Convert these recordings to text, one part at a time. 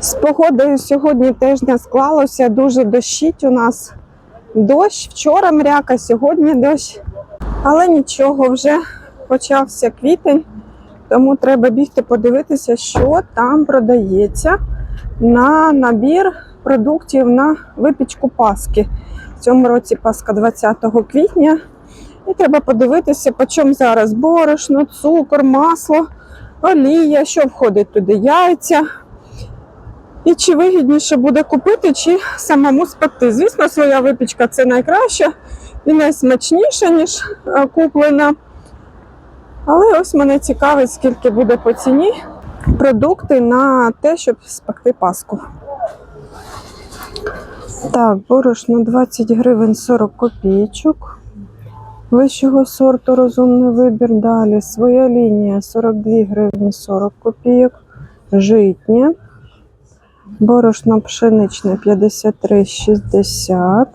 З погодою сьогодні теж не склалося. Дуже дощить у нас дощ. Вчора мряка, сьогодні дощ. Але нічого, вже почався квітень, тому треба бігти подивитися, що там продається на набір продуктів на випічку Паски. В цьому році Пасха 20 квітня. І треба подивитися, по чому зараз борошно, цукор, масло, олія, що входить туди, яйця. І чи вигідніше буде купити, чи самому спекти. Звісно, своя випічка це найкраща і найсмачніша, ніж е, куплена. Але ось мене цікавить, скільки буде по ціні продукти на те, щоб спекти паску. Так, борошно 20 гривень 40 копійочок. Вищого сорту розумний вибір. Далі своя лінія 42 гривні 40 копійок. Житнє. Борошно пшеничне 53,60.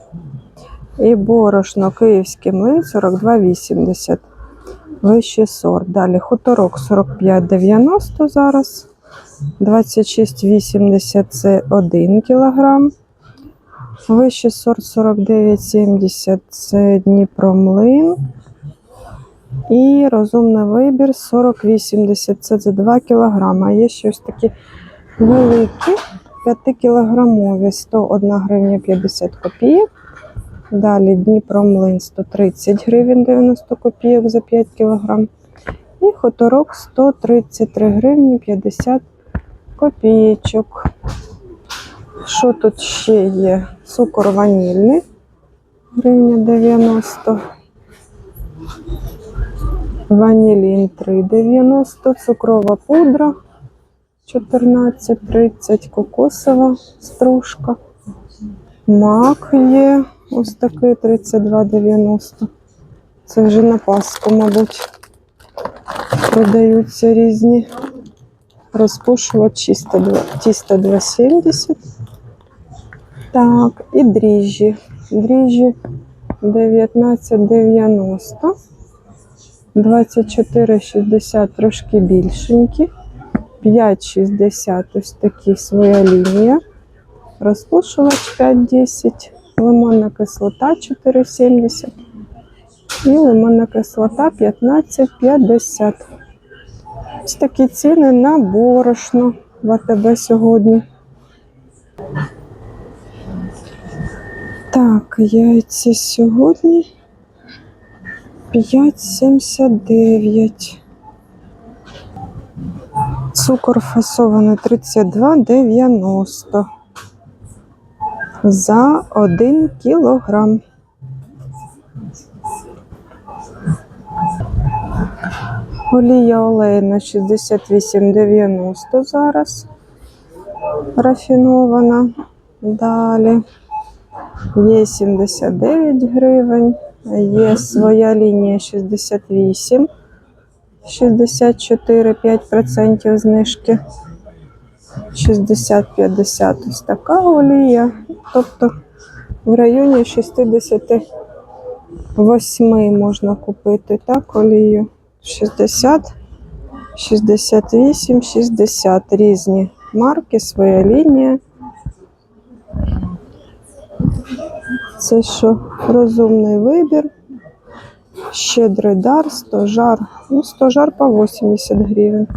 І борошно київський млин 42,80. Вищий сорт. Далі хуторок 45,90 зараз. 26,80 це 1 кілограм. Вищий сорт 49,70 це Дніпромлин. І розумний вибір 40,80 це за 2 кілограма. Є ще ось такі великі 5 кілограмові 101 гривня 50 копійок. Далі Дніпромлин 130 гривень 90 копійок за 5 кілограм. І хуторок 133 гривні 50 копійочок. Що тут ще є? Цукор ванільний, гривня 90. Ванілін 3,90, цукрова пудра 14,30, кокосова стружка. Мак є ось такий 32,90. Це вже на Пасху, мабуть, продаються різні. Розпушувач тісто 2,70. Так, і дріжджі. Дріжджі 19,90. 24,60 трошки більшенькі. 5,60 ось такі своя лінія. Розпушувач 5,10. Лимонна кислота 4,70. І лимонна кислота 15,50. Ось такі ціни на борошно в АТБ сьогодні. Так, яйця сьогодні 5,79. Цукор фасований 32,90 за 1 кілограм. Олія олейна 68,90 зараз. Рафінована. Далі. Є 79 гривень. Є своя лінія 68. 64, 5% знижки. 60-50 ось така олія. Тобто в районі 68 можна купити так олію. 60, 68, 60 різні марки, своя лінія. Це що розумний вибір. Щедрий дар, стожар. Ну, стожар по 80 гривень.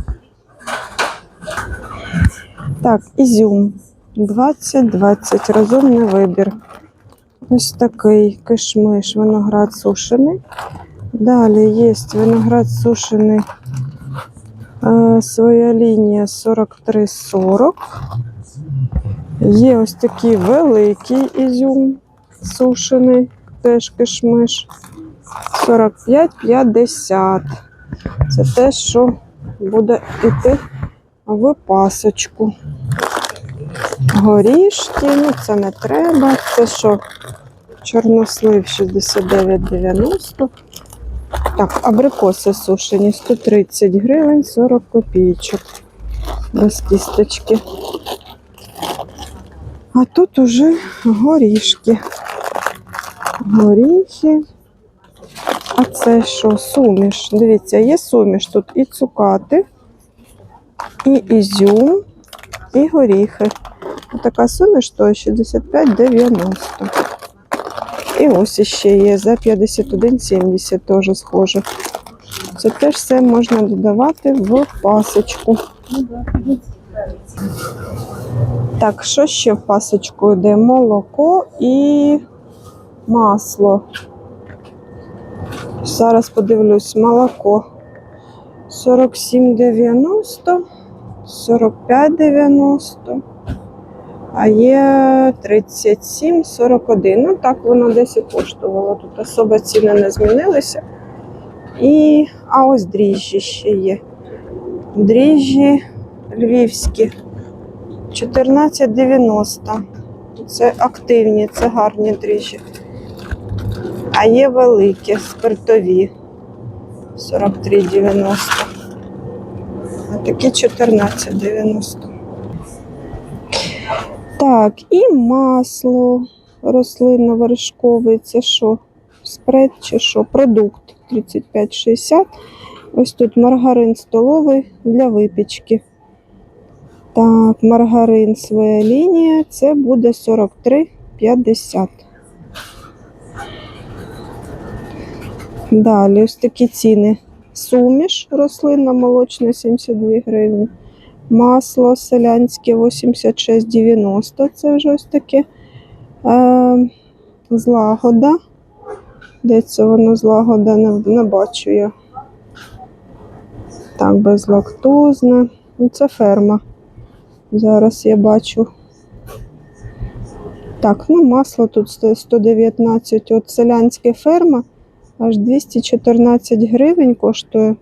Так, ізюм 20-20, розумний вибір. Ось такий кишмиш, виноград сушений. Далі є виноград сушений. е, Своя лінія 43,40. Є ось такий великий ізюм сушений, теж кишмиш. 45,50. Це те, що буде йти в пасочку. Горішки, ну це не треба. Це що? Чорнослив 69,90. Так, абрикоси сушені 130 гривень 40 копійочок. Без кісточки. А тут уже горішки. Горіхи. А це що? Суміш. Дивіться, є суміш. Тут і цукати, і ізюм, і горіхи. Така суміш стоїть 65,90. І ось іще є за 51,70 теж схоже. Це теж все можна додавати в пасочку. Так, що ще в пасочку йде? Молоко і масло. Зараз подивлюсь, молоко 47,90, 45,90, а є 37,41. Ну так воно десь і коштувало. Тут особо ціни не змінилися. І, а ось дріжджі ще є. Дріжджі львівські 14,90. Це активні, це гарні дріжджі. А є великі, спиртові 43,90. А такі 14,90. Так, і масло рослинно-вершкове. Це що? Спред чи що? Продукт 35,60. Ось тут маргарин столовий для випічки. Так, маргарин своя лінія. Це буде 43,50. Далі ось такі ціни. Суміш рослинна молочна 72 гривні. Масло селянське 86,90. Це вже ось таке. Е, злагода. Де це воно злагода? Не, не бачу я. Так, безлактозне. Ну, Це ферма. Зараз я бачу. Так, ну масло тут 119. От селянська ферма аж 214 гривень коштує.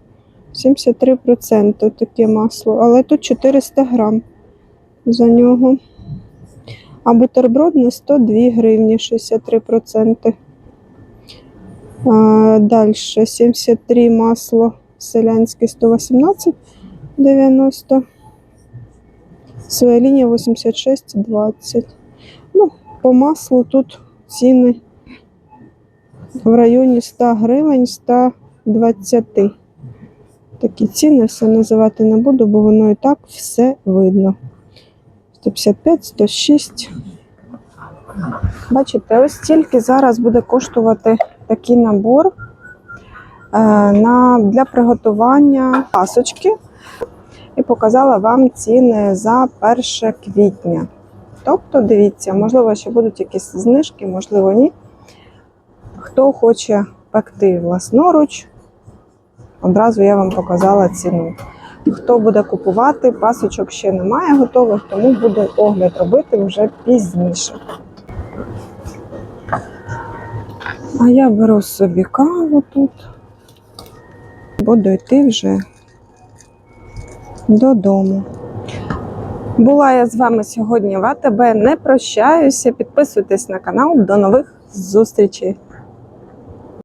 73% таке масло. Але тут 400 грам за нього. А бутербродне 102 гривні, 63%. А, далі 73 масло селянське 118,90. Своя лінія 86,20. Ну, по маслу тут ціни в районі 100 гривень 120. Такі ціни все називати не буду, бо воно і так все видно. 155, 106. Бачите, ось стільки зараз буде коштувати такий набор е, на, для приготування пасочки. І показала вам ціни за 1 квітня. Тобто, дивіться, можливо, ще будуть якісь знижки, можливо, ні. Хто хоче пекти власноруч, одразу я вам показала ціну. Хто буде купувати, пасочок ще немає готових, тому буду огляд робити вже пізніше. А я беру собі каву тут. Буду йти вже додому. Була я з вами сьогодні в АТБ. Не прощаюся. Підписуйтесь на канал. До нових зустрічей!